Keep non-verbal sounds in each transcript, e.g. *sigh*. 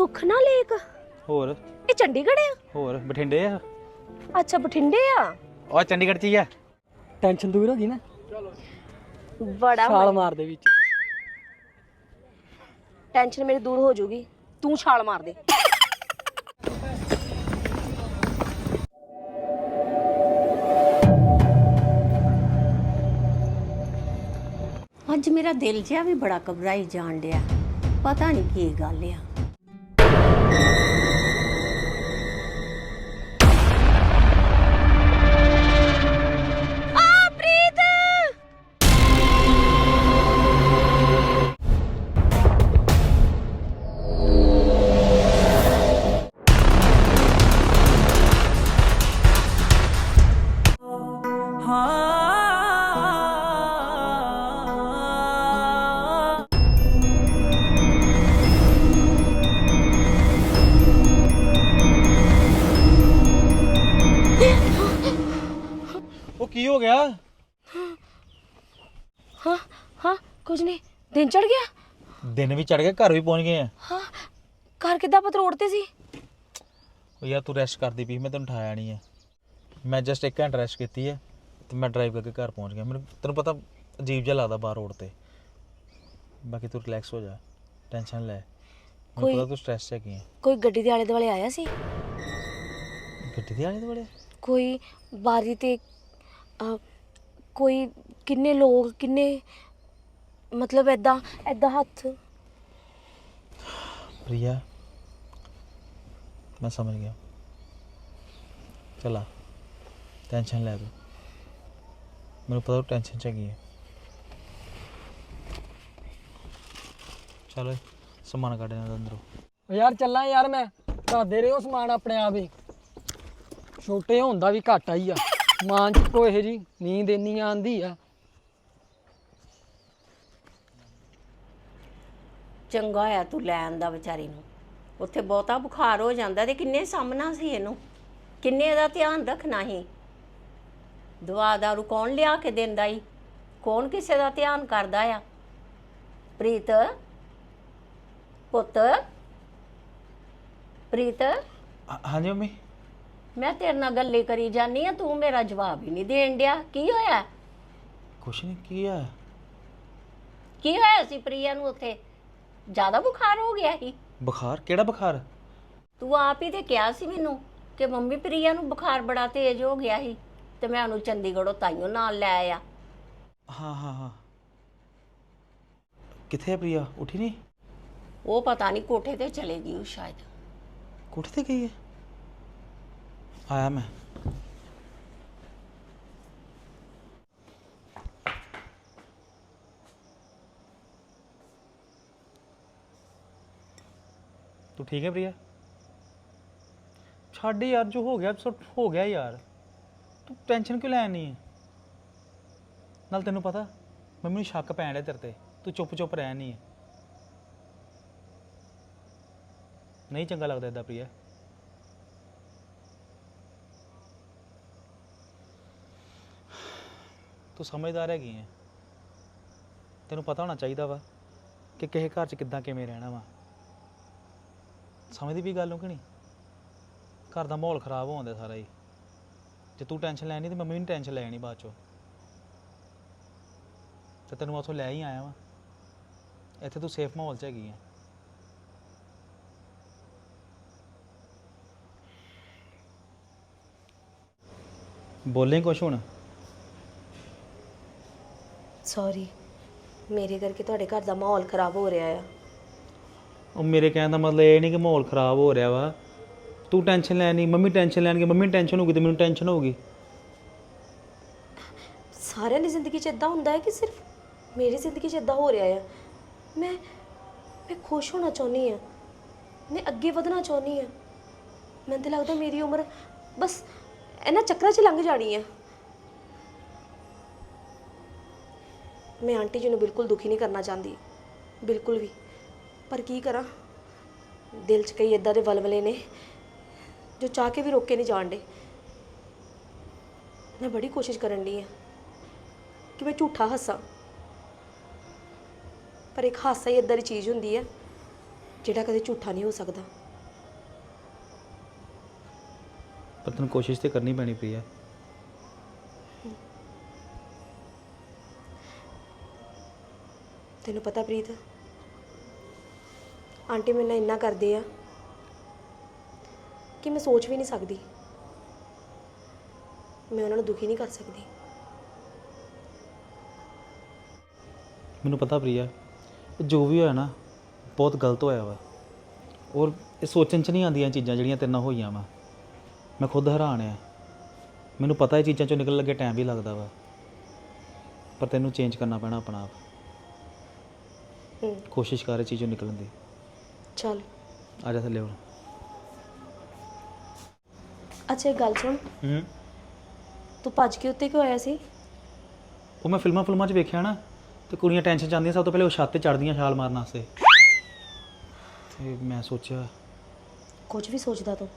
Sukhna lake? ਹੋਰ? ਇਹ ਚੰਡੀਗੜ੍ਹ ਆ? ਹੋਰ ਬਠਿੰਡੇ ਆ? ਅੱਛਾ ਬਠਿੰਡੇ ਆ? ਉਹ ਚੰਡੀਗੜ੍ਹ ਚ ਹੀ ਆ। ਟੈਨਸ਼ਨ ਦੂਰ ਹੋ ਗਈ ਨਾ? ਬੜਾ ਛਾਲ ਮਾਰ ਦੇ ਵਿੱਚ। ਟੈਨਸ਼ਨ ਮੇਰੀ ਦੂਰ ਹੋ ਜਾਊਗੀ ਤੂੰ ਛਾਲ ਮਾਰ ਦੇ। ਅੱਜ ਮੇਰਾ ਦਿਲ ਜਿਹਾ ਵੀ ਬੜਾ ਘਬਰਾਈ ਜਾਣ ਡਿਆ। ਪਤਾ ਨਹੀਂ ਕੀ ਗੱਲ ਆ। ਦਿਨ ਵੀ ਚੜ ਗਏ ਘਰ ਵੀ ਪਹੁੰਚ ਗਏ ਆ। ਹਾਂ ਘਰ ਕਿੱਦਾਂ ਪਤ ਰੋਡ ਤੇ ਸੀ? ਉਹ ਯਾਰ ਤੂੰ ਰੈਸਟ ਕਰਦੀ ਪਈ ਮੈਂ ਤੈਨੂੰ ਉਠਾਇਆ ਨਹੀਂ ਹੈ ਮੈਂ ਜਸਟ ਇੱਕ ਘੰਟਾ ਰੈਸਟ ਕੀਤੀ ਹੈ ਤੇ ਮੈਂ ਡਰਾਈਵ ਕਰਕੇ ਘਰ ਪਹੁੰਚ ਗਿਆ। ਮੈਨੂੰ ਤੈਨੂੰ ਪਤਾ ਅਜੀਬ ਜਿਹਾ ਲੱਗਦਾ ਬਾਹਰ ਰੋਡ ਤੇ। ਬਾਕੀ ਤੂੰ ਰਿਲੈਕਸ ਹੋ ਜਾ ਟੈਨਸ਼ਨ ਲੈ। ਮੈਨੂੰ ਕੋਈ- ਪਤਾ ਤੂੰ ਸਟ੍ਰੈਸ 'ਚ ਹੈਗੀ ਹੈ ਕੋਈ ਗੱਡੀ ਦੇ ਆਲੇ ਦੁਆਲੇ ਆਇਆ ਸੀ? ਗੱਡੀ ਦੇ ਆਲੇ ਦੁਆਲੇ? ਕੋਈ ਬਾਰੀ ਤੇ ਅਹ, ਕੋਈ ਕਿੰਨੇ ਲੋਕ ਕਿੰਨੇ ਮਤਲਬ ਐਦਾਂ ਐਦਾਂ ਹੱਥ? ਪ੍ਰਿਆ ਮੈਂ ਸਮਝ ਗਿਆ ਚਲਾ ਟੈਨਸ਼ਨ ਲੈ ਤੂੰ ਮੈਨੂੰ ਪਤਾ ਟੈਨਸ਼ਨ ਚ ਹੈ ਚਲੋ ਸਮਾਨ ਕੱਢ ਇਹਨਾਂ ਦਾ ਅੰਦਰੋਂ ਓ ਯਾਰ ਚੱਲਾਂ ਯਾਰ ਮੈਂ। ਦੱਸਦੇ ਰਹੋ ਸਮਾਨ ਆਪਣੇ ਆਪ ਹੀ। ਛੋਟੇ ਹੁੰਦਾ ਵੀ ਘਾਟਾ ਹੀ ਆ। ਮਾਂ ਚ ਕੋ ਇਹ ਜੀ ਨੀਂਦ ਇੰਨੀ ਆਂਦੀ ਆ। ਚੰਗਾ ਆ ਤੂੰ ਲੈਣ ਦਾ ਵਿਚਾਰੀ ਨੂੰ। ਉੱਥੇ ਬਹੁਤਾ ਬੁਖਾਰ ਹੋ ਜਾਂਦਾ ਤੇ ਕਿੰਨੇ ਸਾਹਮਣਾ ਸੀ ਇਹਨੂੰ। ਕਿੰਨੇ ਇਹਦਾ ਧਿਆਨ ਰੱਖਣਾ ਸੀ। ਦਵਾ ਦਾਰੂ ਕੌਣ ਲਿਆ ਕੇ ਦਿੰਦਾ ਈ। ਕੌਣ ਕਿਸੇ ਦਾ ਧਿਆਨ ਕਰਦਾ ਆ? ਪ੍ਰੀਤ? ਪੁੱਤ? ਪ੍ਰੀਤ? ਹਾਂ- ਹਾਂਜੀ ਮੰਮੀ। ਮੈਂ ਤੇਰੇ ਨਾਲ ਗੱਲੇ ਕਰੀ ਜਾਨੀ ਆ ਤੂੰ ਮੇਰਾ ਜਵਾਬ ਹੀ ਨਹੀਂ ਦੇਣ ਡਿਆ। ਕੀ ਹੋਇਆ? ਕੁਛ ਨਹੀਂ ਕੀ ਆ ਕੀ ਹੋਇਆ ਸੀ ਪ੍ਰਿਆ ਨੂੰ ਉੱਥੇ? ਜ਼ਿਆਦਾ ਬੁਖਾਰ ਹੋ ਗਿਆ ਸੀ। ਬੁਖਾਰ? ਕਿਹੜਾ ਬੁਖਾਰ? ਤੂੰ ਆਪ ਹੀ ਤੇ ਕਿਹਾ ਸੀ ਮੈਨੂੰ ਕਿ ਮੰਮੀ ਪ੍ਰਿਆ ਨੂੰ ਬੁਖਾਰ ਬੜਾ ਤੇਜ਼ ਹੋ ਗਿਆ ਸੀ ਤੇ ਮੈਂ ਉਹਨੂੰ ਚੰਡੀਗੜ੍ਹੋਂ ਤਾਈਓ ਨਾਲ ਲੈ ਆਇਆ। ਹਾਂ ਹਾਂ ਹਾਂ। ਕਿੱਥੇ ਹੈ ਪ੍ਰਿਆ? ਉੱਠੀ ਨਹੀਂ? ਉਹ ਪਤਾ ਨਹੀਂ ਕੋਠੇ ਤੇ ਚਲੇ ਗਈ ਉਹ ਸ਼ਾਇਦ। ਕੋਠੇ ਤੇ ਗਈ ਹੈ? ਆਇਆ ਮੈਂ। ਤੂੰ ਠੀਕ ਹੈ ਪ੍ਰਿਆ? ਛੱਡ ਯਾਰ, ਜੋ ਹੋ ਗਿਆ, ਸੋ ਹੋ ਗਿਆ ਯਾਰ। ਤੂੰ ਟੈਨਸ਼ਨ ਕਿਉਂ ਲੈਣੀ ਹੈ ਨਾਲ ਤੈਨੂੰ ਪਤਾ, ਮੰਮੀ ਨੂੰ ਸ਼ੱਕ ਪੈਣ ਡਿਆ ਤੇਰੇ ਤੇ। ਤੂੰ ਚੁੱਪ ਚੁੱਪ ਰਹਿ ਨਹੀਂ ਹੈ ਨਹੀਂ ਚੰਗਾ ਲੱਗਦਾ ਇਦਾਂ ਪ੍ਰਿਆ। ਤੂੰ ਸਮਝਦਾਰ ਹੈਗੀ ਹੈ ਤੈਨੂੰ ਪਤਾ ਹੋਣਾ ਚਾਹੀਦਾ ਵਾ ਕਿ ਕਿਸੇ ਘਰ 'ਚ ਕਿੱਦਾਂ ਕਿਵੇਂ ਰਹਿਣਾ ਵਾ। ਸਮਝਦੀ ਵੀ ਗੱਲ ਨੂੰ ਕਿ ਨਹੀਂ? ਘਰ ਦਾ ਮਾਹੌਲ ਖਰਾਬ ਹੋ ਜਾਂਦਾ ਸਾਰਾ ਹੀ। ਜੇ ਤੂੰ ਟੈਨਸ਼ਨ ਲੈਣੀ ਤੇ ਮੰਮੀ ਨੂੰ ਟੈਨਸ਼ਨ ਲੈਣੀ ਬਾਅਦ ਚੋਂ। ਤੇ ਤੈਨੂੰ ਮੈਂ ਉੱਥੋਂ ਲੈ ਹੀ ਆਇਆ ਵਾਂ। ਇੱਥੇ ਤੂੰ ਸੇਫ ਮਾਹੌਲ 'ਚ ਹੈਗੀ ਹੈ ਬੋਲੇ ਕੁਛ ਹੁਣ? ਸੌਰੀ ਮੇਰੇ ਕਰਕੇ ਤੁਹਾਡੇ ਘਰ ਦਾ ਮਾਹੌਲ ਖਰਾਬ ਹੋ ਰਿਹਾ ਆ। ਉਹ ਮੇਰੇ ਕਹਿਣ ਦਾ ਮਤਲਬ ਇਹ ਨਹੀਂ ਕਿ ਮਾਹੌਲ ਖਰਾਬ ਹੋ ਰਿਹਾ ਵਾ। ਤੂੰ ਟੈਨਸ਼ਨ ਲੈਣੀ ਮੰਮੀ ਟੈਨਸ਼ਨ ਲੈਣਗੇ, ਮੰਮੀ ਟੈਨਸ਼ਨ ਹੋਊਗੀ ਤੇ ਮੈਨੂੰ ਟੈਨਸ਼ਨ ਹੋਊਗੀ। ਸਾਰਿਆਂ ਦੀ ਜ਼ਿੰਦਗੀ 'ਚ ਇਦਾਂ ਹੁੰਦਾ ਹੈ ਕਿ ਸਿਰਫ ਮੇਰੀ ਜ਼ਿੰਦਗੀ 'ਚ ਇਦਾਂ ਹੋ ਰਿਹਾ ਆ। ਮੈਂ ਮੈਂ ਖੁਸ਼ ਹੋਣਾ ਚਾਹੁੰਦੀ ਆ ਮੈਂ ਅੱਗੇ ਵਧਣਾ ਚਾਹੁੰਦੀ ਹਾਂ। ਮੈਨੂੰ ਤਾਂ ਲੱਗਦਾ ਮੇਰੀ ਉਮਰ ਬਸ ਇਹਨਾਂ ਚੱਕਰਾਂ 'ਚ ਲੰਘ ਜਾਣੀ ਆ। ਮੈਂ ਆਂਟੀ ਜੀ ਨੂੰ ਬਿਲਕੁਲ ਦੁਖੀ ਨਹੀਂ ਕਰਨਾ ਚਾਹੁੰਦੀ। ਬਿਲਕੁਲ ਵੀ। ਪਰ ਕੀ ਕਰਾਂ? ਦਿਲ 'ਚ ਕਈ ਇਦਾਂ ਦੇ ਵਲਵਲੇ ਨੇ ਜੋ ਚਾਹ ਕੇ ਵੀ ਰੋਕੇ ਨਹੀਂ ਜਾਣਦੇ। ਮੈਂ ਬੜੀ ਕੋਸ਼ਿਸ਼ ਕਰਨ ਦੀ ਆ ਕਿ ਮੈਂ ਝੂਠਾ ਹੱਸਾਂ। ਪਰ ਇੱਕ ਹਾਸਾ ਹੀ ਇਦਾਂ ਦੀ ਚੀਜ਼ ਹੁੰਦੀ ਹੈ ਜਿਹੜਾ ਕਦੇ ਝੂਠਾ ਨਹੀਂ ਹੋ ਸਕਦਾ। ਪਰ ਤੈਨੂੰ ਕੋਸ਼ਿਸ਼ ਤੇ ਕਰਨੀ ਪੈਣੀ ਪ੍ਰਿਆ ਤੈਨੂੰ ਪਤਾ ਪ੍ਰੀਤ ਆਂਟੀ ਮੇਰੇ ਨਾਲ ਇੰਨਾ ਕਰਦੇ ਆ ਕਿ ਮੈਂ ਸੋਚ ਵੀ ਨਹੀਂ ਸਕਦੀ। ਮੈਂ ਉਹਨਾਂ ਨੂੰ ਦੁਖੀ ਨਹੀਂ ਕਰ ਸਕਦੀ। ਮੈਨੂੰ ਪਤਾ ਪ੍ਰਿਆ ਇਹ ਜੋ ਵੀ ਹੋਇਆ ਨਾ ਬਹੁਤ ਗਲਤ ਹੋਇਆ ਵਾ। ਔਰ ਇਹ ਸੋਚਣ ਚ ਨਹੀਂ ਆਉਂਦੀਆਂ ਚੀਜ਼ਾਂ ਜਿਹੜੀਆਂ ਤੇਰੇ ਨਾਲ ਹੋਈਆਂ ਵਾ। ਮੈਂ ਖੁਦ ਹੈਰਾਨ ਆ। ਮੈਨੂੰ ਪਤਾ ਇਹ ਚੀਜ਼ਾਂ ਚੋਂ ਨਿਕਲਣ ਲੱਗੇ ਟਾਈਮ ਵੀ ਲੱਗਦਾ ਵਾ। ਪਰ ਤੈਨੂੰ ਚੇਂਜ ਕਰਨਾ ਪੈਣਾ ਆਪਣਾ ਆਪ। ਕੋਸ਼ਿਸ਼ ਕਰ ਇਹ ਚੀਜ਼ੋਂ ਨਿਕਲਣ ਦੀ। ਚੱਲ। ਆ ਜਾ ਥੱਲੇ ਹੁਣ। ਅੱਛਾ ਇੱਕ ਗੱਲ ਸੁਣ। ਹੂੰ। ਤੂੰ ਭੱਜ ਕੇ ਉੱਤੇ ਕਿਉਂ ਆਇਆ ਸੀ? ਉਹ ਮੈਂ ਫਿਲਮਾਂ ਫਿਲਮਾਂ 'ਚ ਵੇਖਿਆ ਨਾ ਤੇ ਕੁੜੀਆਂ ਟੈਨਸ਼ਨ ਜਾਂਦੀਆਂ ਸਭ ਤੋਂ ਪਹਿਲੇ ਉਹ ਛੱਤ ਤੇ ਚੜਦੀਆਂ ਛਾਲ ਮਾਰਨ ਵਾਸਤੇ। ਤੇ ਮੈਂ ਸੋਚਿਆ ਕੁਝ ਵੀ ਸੋਚਦਾ ਤੂੰ।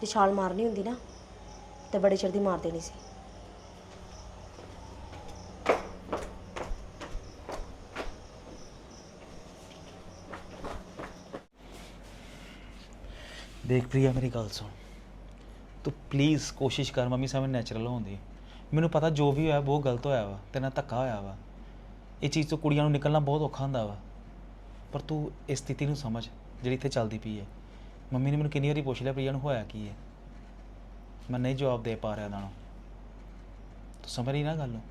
ਜੇ ਛਾਲ ਮਾਰਨੀ ਹੁੰਦੀ ਨਾ ਤੇ ਬੜੇ ਚਿਰ ਦੀ ਮਾਰ ਦੇਣੀ ਸੀ। ਦੇਖ ਪ੍ਰਿਆ, ਮੇਰੀ ਗੱਲ ਸੁਣ। ਤੂੰ ਪਲੀਜ਼ ਕੋਸ਼ਿਸ਼ ਕਰ, ਮੰਮੀ ਸਾਹਮਣੇ ਨੈਚੁਰਲ ਹੋਣ ਦੀ। ਮੈਨੂੰ ਪਤਾ ਜੋ ਵੀ ਹੋਇਆ, ਬਹੁਤ ਗਲਤ ਹੋਇਆ ਵਾ, ਤੇਰੇ ਨਾਲ ਧੱਕਾ ਹੋਇਆ ਵਾ। ਇਹ ਚੀਜ਼ ਤੋਂ ਕੁੜੀਆਂ ਨੂੰ ਨਿਕਲਣਾ ਬਹੁਤ ਔਖਾ ਹੁੰਦਾ ਵਾ। ਪਰ ਤੂੰ ਇਸ ਸਥਿਤੀ ਨੂੰ ਸਮਝ, ਜਿਹੜੀ ਇੱਥੇ ਚੱਲਦੀ ਪਈ ਹੈ। ਮੰਮੀ ਨੇ ਮੈਨੂੰ ਕਿੰਨੀ ਵਾਰੀ ਪੁੱਛ ਲਿਆ, ਪ੍ਰਿਆ ਨੂੰ ਹੋਇਆ ਕੀ ਹੈ? ਮੈਂ ਨਹੀਂ ਜਵਾਬ ਦੇ ਪਾ ਰਿਹਾ ਉਹਨਾਂ ਨੂੰ ਤੂੰ ਸਮਝ ਰਹੀ ਨਾ ਗੱਲ ਨੂੰ?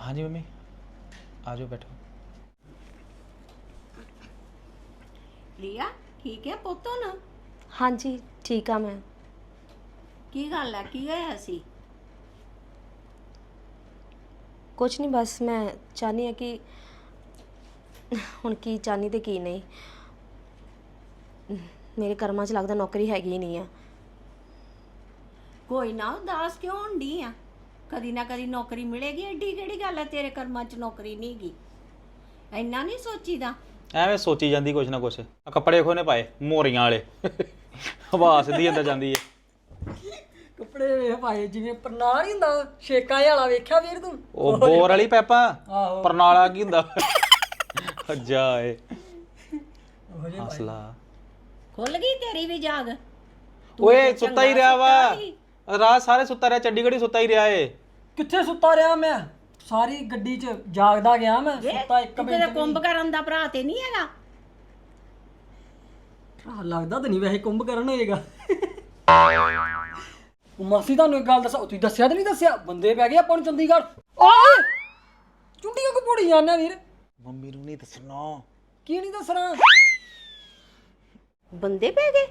ਹਾਂਜੀ ਮੰਮੀ, ਆ ਜਾਓ ਬੈਠੋ। ਲੀਆ? ਠੀਕ ਹੈ ਪੁੱਤੋ ਨਾ ਹਾਂਜੀ ਠੀਕ ਆ ਮੈਂ। ਕੀ ਗੱਲ ਹੈ ਕੀ ਹੋਇਆ ਸੀ? ਕੁਝ ਨਹੀਂ ਬਸ ਮੈਂ ਚਾਹਨੀ ਆ ਕਿ ਹੁਣ ਕੀ ਚਾਹਨੀ ਤੇ ਕੀ ਨਹੀਂ। ਮੇਰੇ ਕਰਮਾਂ 'ਚ ਲੱਗਦਾ ਨੌਕਰੀ ਹੈਗੀ ਹੀ ਨਹੀਂ ਆ। ਕੋਈ ਨਾ ਉਦਾਸ ਕਿਉਂ ਹੁੰਦੀ ਆ? ਕਦੀ ਨਾ ਕਦੀ ਨੌਕਰੀ ਮਿਲੇਗੀ ਐਡੀ ਕਿਹੜੀ ਗੱਲ ਹੈ ਤੇਰੇ ਕਰਮਾਂ 'ਚ ਨੌਕਰੀ ਨਹੀਂ ਗੀ। ਇੰਨਾ ਨਹੀਂ ਸੋਚੀਦਾ? ਐਵੇਂ ਸੋਚੀ ਜਾਂਦੀ ਕੁਛ ਨਾ ਕੁਛ। ਆ ਕੱਪੜੇ ਖੋਨੇ ਪਾਏ ਮੋਰੀਆਂ ਵਾਲੇ। ਹਵਾ ਸਿੱਧੀ ਅੰਦਰ ਜਾਂਦੀ ਹੈ ਕੱਪੜੇ ਵੇਖ ਭਾਏ ਜਿਵੇਂ ਪਰਨਾਲ ਹੀ ਹੁੰਦਾ ਛੇਕਾਂ ਜਿਹਾ ਵਾਲਾ ਵੇਖਿਆ ਵੀਰ ਤੂੰ? ਉਹ ਬੋਰ ਵਾਲੀ ਪੈਪਾ? ਆਹੋ। ਪਰਨਾਲਾ ਕੀ ਹੁੰਦਾ? ਅੱਜਾ ਏ। ਉਹੋ ਜਿਹੇ ਹਸਲਾ। ਖੁੱਲ ਗਈ ਤੇਰੀ ਵੀ ਜਾਗ। ਓਏ ਸੁੱਤਾ ਹੀ ਰਿਹਾ ਵਾ। ਰਾਤ ਸਾਰੇ ਸੁੱਤਾ ਰਿਹਾ ਚੰਡੀਗੜ੍ਹ ਹੀ ਸੁੱਤਾ ਹੀ ਰਿਹਾ ਏ। ਕਿੱਥੇ ਸੁੱਤਾ ਰਿਹਾ ਮੈਂ? ਸਾਰੀ ਗੱਡੀ 'ਚ ਜਾਗਦਾ ਗਿਆ ਮੈਂ ਵੇ ਸੁੱਤਾ ਇੱਕ ਮਿੰਟ ਕਿਤੇ ਕੁੰਭ ਕਰਨ ਦਾ ਭਰਾ ਤੇ ਨਹੀਂ ਹੈਗਾ? ਆਹ ਲੱਗਦਾ ਤਾਂ ਨਹੀਂ ਵੈਸੇ ਕੁੰਭ ਕਰਨ ਹੋਏਗਾ। ਉਹ ਮਾਸੀ ਤੁਹਾਨੂੰ ਇੱਕ ਗੱਲ ਦੱਸਾਂ ਉਹ ਤੁਸੀਂ ਦੱਸਿਆ ਤਾਂ ਨਹੀਂ ਦੱਸਿਆ? ਬੰਦੇ ਪੈ ਗਏ ਆਪਾਂ ਨੂੰ ਚੰਡੀਗੜ੍ਹ। ਓਏ! ਚੁੰਡੀਆਂ ਕੋ ਪੋੜੀ ਜਾਂਦਾ ਵੀਰ? ਮੰਮੀ ਨੂੰ ਨਹੀਂ ਦੱਸਣਾ। ਕੀ ਨਹੀਂ ਦੱਸਣਾ? ਬੰਦੇ ਪੈ ਗਏ?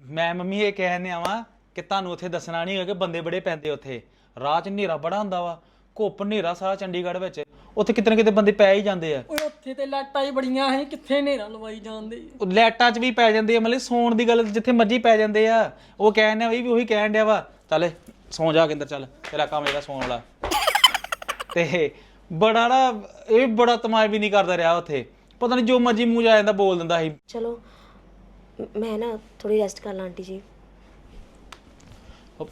ਮੈਂ ਮੰਮੀ ਇਹ ਕਹਿਣ ਆਵਾਂ ਕਿ ਤੁਹਾਨੂੰ ਉੱਥੇ ਦੱਸਣਾ ਨਹੀਂ ਹੈਗਾ ਕਿ ਬੰਦੇ ਬੜੇ ਪੈਂਦੇ ਉੱਥੇ। ਰਾਹ 'ਚ ਹਨੇਰਾ ਬੜਾ ਹੁੰਦਾ ਵਾ। ਘੁੱਪ ਹਨੇਰਾ ਸਾਰਾ ਚੰਡੀਗੜ੍ਹ ਵਿੱਚ। ਉੱਥੇ ਕਿਤੇ ਨਾ ਕਿਤੇ ਬੰਦੇ ਪੈ ਹੀ ਜਾਂਦੇ ਆ। ਓਏ ਉੱਥੇ ਤੇ ਲਾਟਾਂ ਹੀ ਬੜੀਆਂ ਹੈ ਕਿੱਥੇ ਹਨੇਰਾ ਲਵਾਈ ਜਾਂਦੇ ਉਹ ਲੈਟਾਂ 'ਚ ਵੀ ਪੈ ਜਾਂਦੇ ਆ ਮਤਲਬ ਸੌਣ ਦੀ ਗੱਲ ਜਿੱਥੇ ਮਰਜ਼ੀ ਪੈ ਜਾਂਦੇ ਆ। ਉਹ ਕਹਿਣ ਆ ਵੀ ਉਹੀ ਕਹਿਣ ਡਿਆ ਵਾ ਚੱਲ ਸੌਂ ਜਾ ਕੇ ਅੰਦਰ ਚੱਲ ਤੇਰਾ ਕੰਮ ਜਿਹੜਾ ਸੌਣ ਵਾਲਾ। ਤੇ ਬੜਾ ਨਾ ਇਹ ਬੜਾ ਤਮਾਸ਼ ਵੀ ਨਹੀਂ ਕਰਦਾ ਰਿਹਾ ਉੱਥੇ। ਪਤਾ ਨਹੀਂ ਜੋ ਮਰਜ਼ੀ ਮੂੰਹ 'ਚ ਆ ਜਾਂਦਾ ਬੋਲ ਦਿੰਦਾ ਸੀ। ਚਲੋ ਮ- ਮੈਂ ਨਾ ਥੋੜੀ ਰੈਸਟ ਕਰ ਲਾਂ ਆਂਟੀ ਜੀ। ਉਹ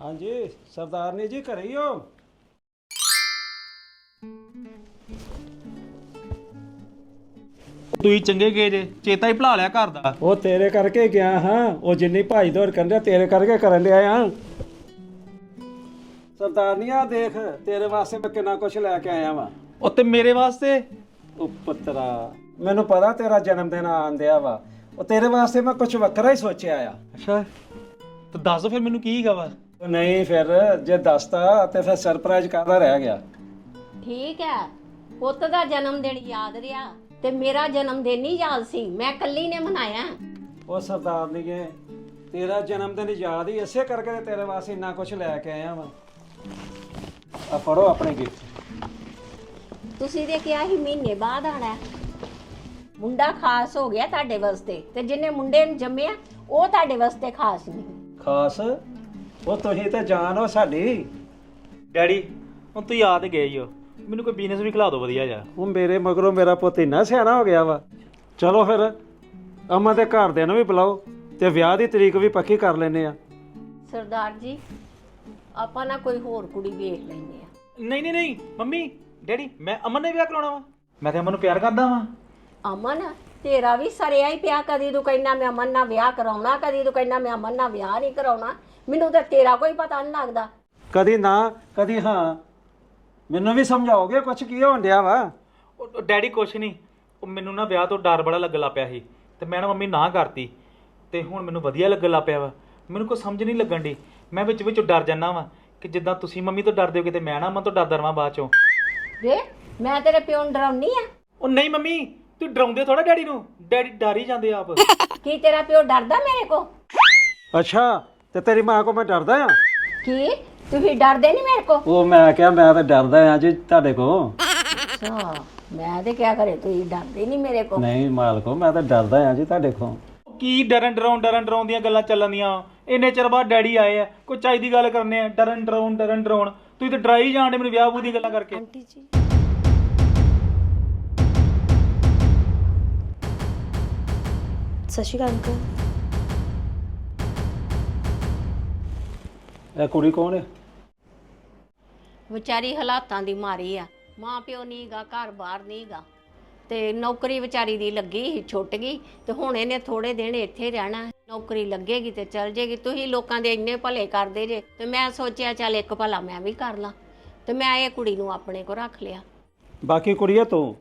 ਹਾਂਜੀ ਸਰਦਾਰਨੀ ਜੀ ਘਰੇ ਹੀ ਹੋ। ਤੁਸੀਂ ਚੰਗੇ ਗਏ ਜੇ ਚੇਤਾ ਹੀ ਭੁਲਾ ਲਿਆ ਘਰ ਦਾ। ਉਹ ਤੇਰੇ ਕਰਕੇ ਗਿਆ ਹਾਂ ਉਹ ਜਿੰਨੀ ਭਾਈ ਦੌੜ ਕਰਨ ਡਿਆ ਤੇਰੇ ਕਰਕੇ ਕਰਨ ਡਿਆ ਆ ਸਰਦਾਰਨੀਆ ਦੇਖ ਤੇਰੇ ਵਾਸਤੇ ਮੈਂ ਕਿੰਨਾ ਕੁਝ ਲੈ ਕੇ ਆਇਆ ਵਾਂ। ਉਹ ਤੇ ਮੇਰੇ ਵਾਸਤੇ? ਉਹ ਪੁੱਤਰਾ ਮੈਨੂੰ ਪਤਾ ਤੇਰਾ ਜਨਮ ਦਿਨ ਆਣ ਡਿਆ ਵਾ। ਉਹ ਤੇਰੇ ਵਾਸਤੇ ਮੈਂ ਕੁਝ ਵੱਖਰਾ ਹੀ ਸੋਚਿਆ ਆ। ਅੱਛਾ ਤੇ ਦੱਸ ਫਿਰ ਮੈਨੂੰ ਕੀ ਹੈਗਾ ਵਾ। ਨਹੀਂ ਫਿਰ ਜੇ ਦੱਸਤਾ ਤੇ ਫਿਰ ਸਰਪ੍ਰਾਈਜ਼ ਕਰਦਾ ਰਹਿ ਗਿਆ? ਠੀਕ ਹੈ। ਪੁੱਤ ਦਾ ਜਨਮ ਦਿਨ ਯਾਦ ਰਿਹਾ ਤੇ ਮੇਰਾ ਜਨਮ ਦਿਨ ਨਹੀਂ ਯਾਦ ਸੀ। ਮੈਂ ਕੱਲੀ ਨੇ ਮਨਾਇਆ। ਉਹ ਸਰਦਾਰਨੀਏ ਤੇਰਾ ਜਨਮ ਦਿਨ ਯਾਦ ਹੀ ਇਸੇ ਕਰਕੇ ਤੇ ਤੇਰੇ ਵਾਸਤੇ ਇੰਨਾ ਕੁਝ ਲੈ ਕੇ ਆਇਆ ਵਾਂ। ਆ ਫੜੋ ਆਪਣੇ ਗਿਫਟ। ਤੁਸੀਂ ਤੇ ਕਿਹਾ ਸੀ ਮਹੀਨੇ ਬਾਅਦ ਆਣਾ ਮੁੰਡਾ ਖਾਸ ਹੋ ਗਿਆ ਤੁਹਾਡੇ ਵਾਸਤੇ ਤੇ ਜਿੰਨੇ ਮੁੰਡੇ ਨੂੰ ਜੰਮਿਆ ਉਹ ਤੁਹਾਡੇ ਵਾਸਤੇ ਖਾਸ ਨਹੀਂ। ਖਾਸ? ਉਹ ਤੁਸੀਂ ਤੇ ਜਾਨ ਹੋ ਸਾਡੀ। ਡੈਡੀ ਹੁਣ ਤੂੰ ਯਾਦ ਗਏ ਹੀ ਹੋ ਮੈਨੂੰ ਕੋਈ ਬਿਜ਼ਨਸ ਵੀ ਖਿਲਾ ਦਿਓ ਵਧੀਆ ਜਿਹਾ। ਉਹ ਮੇਰੇ ਮਗਰੋਂ ਮੇਰਾ ਪੁੱਤ ਇੰਨਾ ਸਿਆਣਾ ਹੋ ਗਿਆ ਵਾ। ਚਲੋ ਫਿਰ ਅਮਾ ਦੇ ਘਰਦਿਆਂ ਨੂੰ ਵੀ ਬੁਲਾਓ ਤੇ ਵਿਆਹ ਦੀ ਤਰੀਕ ਵੀ ਪੱਕੀ ਕਰ ਲੈਨੇ ਆ। ਸਰਦਾਰ ਜੀ ਆਪਾਂ ਨਾ ਕੋਈ ਹੋਰ ਕੁੜੀ ਵੇਖ ਲੈਂਦੇ ਆ। ਨਹੀਂ ਨਹੀਂ ਨਹੀਂ ਮੰਮੀ ਡੈਡੀ ਮੈਂ ਅਮਨ ਨੇ ਵਿਆਹ ਕਰਾਉਣਾ ਵਾ। ਮੈਂ ਤੇ ਅਮਨ ਨੂੰ ਪਿਆਰ ਕਰਦਾ ਵਾਂ। ਅਮਨ ਤੇਰਾ ਵੀ ਸਰਿਆ ਹੀ ਪਿਆ ਕਦੀ ਤੂੰ ਕਹਿੰਦਾ ਮੈਂ ਅਮਨ ਨਾਲ ਵਿਆਹ ਕਰਾਉਣਾ ਕਦੀ ਤੂੰ ਕਹਿੰਦਾ ਮੈਂ ਅਮਨ ਨਾਲ ਵਿਆਹ ਨਹੀਂ ਕਰਾਉਣਾ। ਮੈਨੂੰ ਤਾਂ ਤੇਰਾ ਕੋਈ ਪਤਾ ਨਹੀਂ ਲੱਗਦਾ। ਕਦੀ ਨਾ ਕਦੀ ਹਾਂ। ਮੈਨੂੰ ਵੀ ਸਮਝਾਓਗੇ ਕੁਛ ਕੀ ਹੋਣ ਡਿਆ ਵਾ? ਉਹ ਡੈਡੀ ਕੁਛ ਨਹੀਂ ਉਹ ਮੈਨੂੰ ਨਾ ਵਿਆਹ ਤੋਂ ਡਰ ਬੜਾ ਲੱਗਣ ਲੱਗ ਪਿਆ ਸੀ। ਤੇ ਮੈਂ ਨਾ ਮੰਮੀ ਨਾ ਕਰਤੀ। ਤੇ ਹੁਣ ਮੈਨੂੰ ਵਧੀਆ ਲੱਗਣ ਲੱਗ ਪਿਆ ਵਾ। ਮੈਨੂੰ ਕੋਈ ਸਮਝ ਨਹੀਂ ਲੱਗਣ ਦੀ ਮੈਂ ਵਿੱਚ ਵਿੱਚ ਡਰ ਜਾਂਦਾ ਵਾਂ ਕਿ ਜਿੱਦਾਂ ਤੁਸੀਂ ਮੰਮੀ ਤੋਂ ਡਰਦੇ ਹੋ ਕਿਤੇ ਮੈਂ ਨਾ ਅਮਨ ਤੋਂ ਡਰਦਾ ਰਵਾਂ ਬਾਅਦ ਚੋਂ। ਵੇ ਮੈਂ ਤੇਰੇ ਪਿਓ ਨੂੰ ਡਰਾਉਣੀ ਆ? ਉਹ ਨਹੀਂ ਮੰਮੀ ਤੂੰ ਡਰਾਉਂਦੇ ਥੋੜਾ ਡੈਡੀ ਨੂੰ। ਡੈਡੀ ਡਰ ਹੀ ਜਾਂਦੇ ਆਪ। ਕੀ ਤੇਰਾ ਪਿਓ ਡਰਦਾ ਮੇਰੇ ਕੋ ਅੱਛਾ ਤੇ ਤੇਰੀ ਮਾਂ ਕੋ ਮੈਂ ਡਰਦਾ ਆ। ਕੀ? ਤੁਸੀਂ ਡਰਦੇ ਨਹੀਂ ਮੇਰੇ ਕੋ? ਉਹ ਮੈਂ ਕਿਹਾ ਮੈਂ ਤਾਂ ਡਰਦਾ ਆ ਜੀ ਤੁਹਾਡੇ ਕੋ। ਅੱਛਾ ਮੈਂ ਤੇ ਕਿਆ ਕਰੇ ਤੁਸੀਂ ਡਰਦੇ ਨਹੀਂ ਮੇਰੇ ਕੋ? ਨਹੀਂ ਮਾਲਕੋ ਮੈਂ ਤਾਂ ਡਰਦਾ ਆ ਜੀ ਤੁਹਾਡੇ ਕੋ। ਕੀ ਡਰਨ ਡਰਾਉਣ ਡਰਨ ਡਰਾਉਣ ਦੀਆਂ ਗੱਲਾਂ ਚੱਲਣ ਦੀਆਂ? ਇੰਨੇ ਚਿਰ ਬਾਅਦ ਡੈਡੀ ਆਏ ਆ ਕੋਈ ਚਾਈ ਦੀ ਗੱਲ ਕਰਨੇ ਆ ਡਰਨ ਡਰਾਉਣ ਡਰਨ ਡਰਾਉਣ। ਤੁਸੀਂ ਤਾਂ ਡਰਾਈ ਜਾਂਦੇ ਮੈਨੂੰ ਵਿਆਹ ਬੂ ਦੀ ਗੱਲਾਂ ਕਰਕੇ। ਆਂਟੀ ਜੀ। ਸਤਿ ਸ਼੍ਰੀ ਅਕਾਲ ਅੰਕਲ। ਇਹ ਕੁੜੀ ਕੌਣ ਹੈ? ਵਿਚਾਰੀ ਹਾਲਾਤਾਂ ਦੀ ਮਾਰੀ ਆ। ਮਾਂ ਪਿਓ ਨਹੀਂਗਾ ਘਰ ਬਾਹਰ ਨਹੀਂਗਾ ਤੇ ਨੌਕਰੀ ਵਿਚਾਰੀ ਦੀ ਲੱਗੀ ਸੀ ਛੁੱਟ ਗਈ। ਤੇ ਹੁਣ ਇਹਨੇ ਥੋੜੇ ਦਿਨ ਇੱਥੇ ਰਹਿਣਾ ਹੈ। ਨੌਕਰੀ ਲੱਗੇਗੀ ਤੇ ਚਲ ਜੇਗੀ। ਤੁਸੀਂ ਲੋਕਾਂ ਦੇ ਇੰਨੇ ਭਲੇ ਕਰਦੇ ਜੇ। ਤੇ ਮੈਂ ਸੋਚਿਆ ਚੱਲ ਇੱਕ ਭਲਾ ਮੈਂ ਵੀ ਕਰ ਲਾਂ। ਤੇ ਮੈਂ ਇਹ ਕੁੜੀ ਨੂੰ ਆਪਣੇ ਕੋ ਰੱਖ ਲਿਆ। ਬਾਕੀ ਕੁੜੀਏ ਤੂੰ?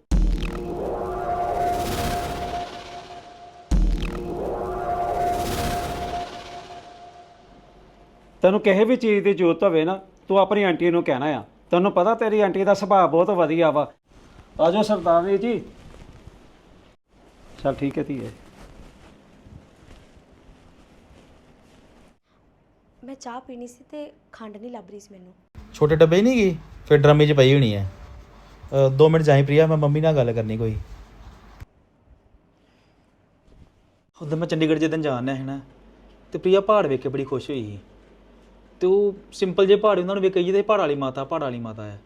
ਤੈਨੂੰ ਕਿਸੇ ਵੀ ਚੀਜ਼ ਦੀ ਜ਼ਰੂਰਤ ਹੋਵੇ ਨਾ ਤੂੰ ਆਪਣੀ ਆਂਟੀ ਨੂੰ ਕਹਿਣਾ ਆ। ਤੈਨੂੰ ਪਤਾ ਤੇਰੀ ਆਂਟੀ ਦਾ ਸੁਭਾਅ ਬਹੁਤ ਵਧੀਆ ਵਾ। ਆਜੋ ਸਰਦਾਰ ਜੀ। ਚਲ ਠੀਕ ਹੈ ਧੀਏ। ਮੈਂ ਚਾਹ ਪੀਣੀ ਸੀ ਤੇ ਖੰਡ ਨਹੀਂ ਲੱਭ ਰਹੀ ਸੀ ਮੈਨੂੰ। ਛੋਟੇ ਡੱਬੇ ਨਹੀਂ ਗਈ ਫਿਰ ਡਰਮੇ 'ਚ ਪਈ ਹੋਣੀ ਹੈ 2 ਮਿੰਟ ਜਾਈ ਪ੍ਰਿਆ ਮੈਂ ਮੰਮੀ ਨਾਲ ਗੱਲ ਕਰਨੀ ਕੋਈ। ਉਦੋਂ ਮੈਂ ਚੰਡੀਗੜ੍ਹ ਜਦੋਂ ਜਾਣਾ ਹੈ ਨਾ ਤੇ ਪ੍ਰਿਆ ਪਹਾੜ ਵੇਖ ਕੇ ਬੜੀ ਖੁਸ਼ ਹੋਈ ਸੀ। ਤੇ ਉਹ ਸਿੰਪਲ ਜੇ ਪਹਾੜ ਉਹਨਾਂ ਨੂੰ ਵੇਖ ਕੇ ਜਿਹਦੇ ਪਹਾੜ ਵਾਲੀ ਮਾਤਾ ਪਹਾੜ ਵਾਲੀ ਮਾਤਾ ਹੈ।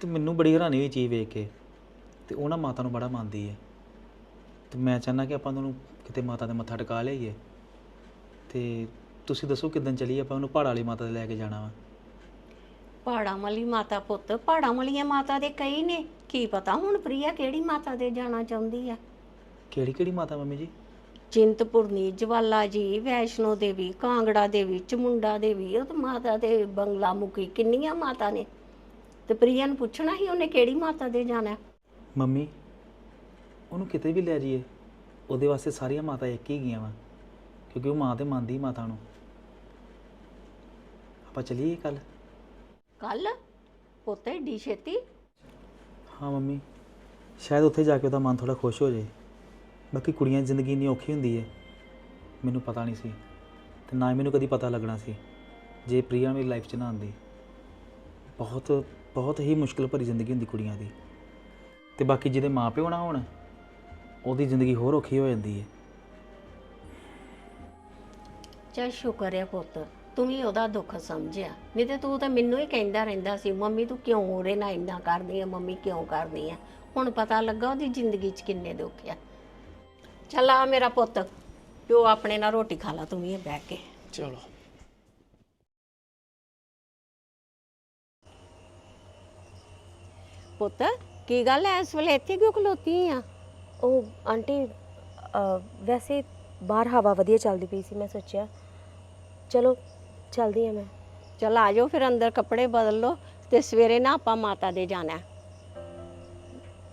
ਤੇ ਮੈਨੂੰ ਬੜੀ ਹੈਰਾਨੀ ਹੋਈ ਚੀਜ਼ ਵੇਖ ਕੇ। ਤੇ ਉਹ ਨਾ ਮਾਤਾ ਨੂੰ ਬੜਾ ਮੰਨਦੀ ਹੈ। ਤੇ ਮੈਂ ਚਾਹੁੰਦਾ ਕਿ ਆਪਾਂ ਉਹਨੂੰ ਕਿਤੇ ਮਾਤਾ ਦੇ ਮੱਥਾ ਟਿਕਾ ਲਈਏ। ਤੇ ਤੁਸੀਂ ਦੱਸੋ ਕਿਦਾਂ ਚੱਲੀਏ ਆਪਾਂ ਉਹਨੂੰ ਪਹਾੜ ਵਾਲੀ ਮਾਤਾ ਦੇ ਲੈ ਕੇ ਜਾਣਾ ਵਾ। ਪਹਾੜਾਂ ਵਾਲੀ ਮਾਤਾ ਪੁੱਤ ਪਹਾੜਾਂ ਵਾਲੀਆਂ ਮਾਤਾ ਦੇ ਕਈ ਨੇ। ਕੀ ਪਤਾ ਹੁਣ ਪ੍ਰਿਆ ਕਿਹੜੀ ਮਾਤਾ ਦੇ ਜਾਣਾ ਚਾਹੁੰਦੀ ਆ। ਕਿਹੜੀ ਕਿਹੜੀ ਮਾਤਾ ਮੰਮੀ ਜੀ? ਚਿੰਤਪੁਰਨੀ ਜਵਾਲਾ ਜੀ ਵੈਸ਼ਨੋ ਦੇਵੀ ਕਾਂਗੜਾ ਦੇਵੀ ਚਮੁੰਡਾ ਦੇਵੀ ਉਹ ਤਾਂ ਮਾਤਾ ਦੇ ਬੰਗਲਾ ਮੁਖੀ ਕਿੰਨੀਆਂ ਮਾਤਾ ਨੇ। ਤੇ ਪ੍ਰਿਆ ਨੂੰ ਪੁੱਛਣਾ ਸੀ ਉਹਨੇ ਕਿਹੜੀ ਮਾਤਾ ਦੇ ਜਾਣਾ। ਮੰਮੀ ਉਹਨੂੰ ਕਿਤੇ ਵੀ ਲੈ ਜਾਈਏ ਉਹਦੇ ਵਾਸਤੇ ਸਾਰੀਆਂ ਮਾਤਾ ਇੱਕ ਹੀ ਗਈਆਂ ਵਾ ਕਿਉਂਕਿ ਉਹ ਮਾਂ ਤੇ ਮੰਨਦੀ ਮਾਤਾ ਨੂੰ। ਆਪਾਂ ਚੱਲੀਏ ਕੱਲ ਕੱਲ ਪੁੱਤ ਏਡੀ ਛੇਤੀ? ਹਾਂ ਮੰਮੀ ਸ਼ਾਇਦ ਉੱਥੇ ਜਾ ਕੇ ਉਹਦਾ ਮਨ ਥੋੜਾ ਖੁਸ਼ ਹੋ ਜਾਏ। ਬਾਕੀ ਕੁੜੀਆਂ ਦੀ ਜ਼ਿੰਦਗੀ ਇੰਨੀ ਔਖੀ ਹੁੰਦੀ ਹੈ ਮੈਨੂੰ ਪਤਾ ਨਹੀਂ ਸੀ ਤੇ ਨਾ ਹੀ ਮੈਨੂੰ ਕਦੀ ਪਤਾ ਲੱਗਣਾ ਸੀ ਜੇ ਪ੍ਰਿਆ ਮੇਰੀ ਲਾਈਫ 'ਚ ਨਾ ਆਉਂਦੀ। ਬਹੁਤ ਬਹੁਤ ਹੀ ਮੁਸ਼ਕਲ ਭਰੀ ਜ਼ਿੰਦਗੀ ਹੁੰਦੀ ਕੁੜੀਆਂ ਦੀ। ਤੇ ਬਾਕੀ ਜਿਹਦੇ ਮਾਪਿਓ ਨਾ ਹੋਣ, ਉਹਦੀ ਜ਼ਿੰਦਗੀ ਹੋਰ ਔਖੀ ਹੋ ਜਾਂਦੀ ਹੈ ਚੱਲ ਸ਼ੁਕਰ ਹੈ ਪੁੱਤ, ਤੂੰ ਵੀ ਉਹਦਾ ਦੁੱਖ ਸਮਝਿਆ। ਨਹੀਂ ਤੇ ਤੂੰ ਤਾਂ ਮੈਨੂੰ ਹੀ ਕਹਿੰਦਾ ਰਹਿੰਦਾ ਸੀ, ਮੰਮੀ ਤੂੰ ਕਿਉਂ ਉਹਦੇ ਨਾਲ ਇੰਨਾ ਕਰਦੀ ਆ, ਮੰਮੀ ਕਿਉਂ ਕਰਦੀ ਆ? ਹੁਣ ਪਤਾ ਲੱਗਾ ਉਹਦੀ ਜ਼ਿੰਦਗੀ 'ਚ ਕਿੰਨੇ ਦੁੱਖ ਆ। ਚੱਲ ਆ ਮੇਰਾ ਪੁੱਤ ਪਿਓ ਆਪਣੇ ਨਾਲ ਰੋਟੀ ਖਾ ਲਾ ਤੂੰ ਵੀ ਬਹਿ ਕੇ। ਚਲੋ। ਪੁੱਤ ਕੀ ਗੱਲ ਐ? ਇਸ ਵੇਲੇ ਇੱਥੇ ਕਿਉਂ ਖਲੋਤੀ ਆ? ਉਹ ਆਂਟੀ ਅ, ਵੈਸੇ ਬਾਹਰ ਹਵਾ ਵਧੀਆ ਚੱਲਦੀ ਪਈ ਸੀ ਮੈਂ ਸੋਚਿਆ। ਚਲੋ ਚੱਲਦੀ ਆ ਮੈਂ। ਚਲ ਆ ਜਾਓ ਫਿਰ ਅੰਦਰ ਕੱਪੜੇ ਬਦਲ ਲਓ ਤੇ ਸਵੇਰੇ ਨਾ ਆਪਾਂ ਮਾਤਾ ਦੇ ਜਾਣਾ। ਹੈ।